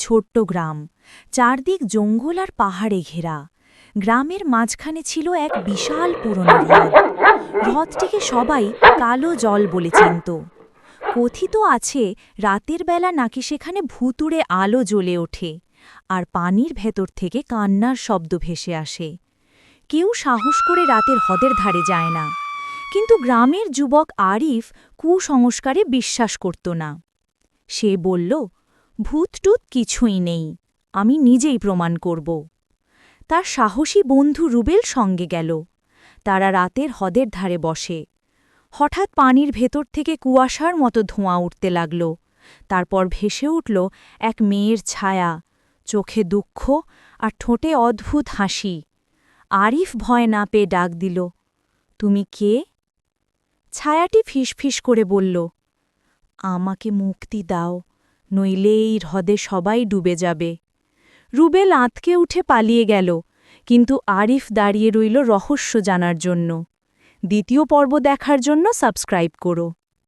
ছোট্ট গ্রাম। চারদিক জঙ্গল আর পাহাড়ে ঘেরা। গ্রামের মাঝখানে ছিল এক বিশাল পুরনো হ্রদ। হ্রদটিকে সবাই কালো জল বলে চিনত। কথিত আছে, রাতের বেলা নাকি সেখানে ভুতুড়ে আলো জ্বলে ওঠে আর পানির ভেতর থেকে কান্নার শব্দ ভেসে আসে। কেউ সাহস করে রাতের হ্রদের ধারে যায় না। কিন্তু গ্রামের যুবক আরিফ কুসংস্কারে বিশ্বাস করত না। সে বলল ভূতটুত কিছুই নেই, আমি নিজেই প্রমাণ করব। তার সাহসী বন্ধু রুবেল সঙ্গে গেল। তারা রাতের হদের ধারে বসে। হঠাৎ পানির ভেতর থেকে কুয়াশার মতো ধোঁয়া উঠতে লাগল। তারপর ভেসে উঠল এক মেয়ের ছায়া। চোখে দুঃখ আর ঠোঁটে অদ্ভুত হাসি। আরিফ ভয় না পেয়ে ডাক দিল, তুমি কে? ছায়াটি ফিসফিস করে বলল, আমাকে মুক্তি দাও। নইলে এই হ্রদে সবাই ডুবে যাবে। রুবেল আঁতকে উঠে পালিয়ে গেল, কিন্তু আরিফ দাঁড়িয়ে রইল রহস্য জানার জন্য। দ্বিতীয় পর্ব দেখার জন্য সাবস্ক্রাইব করো।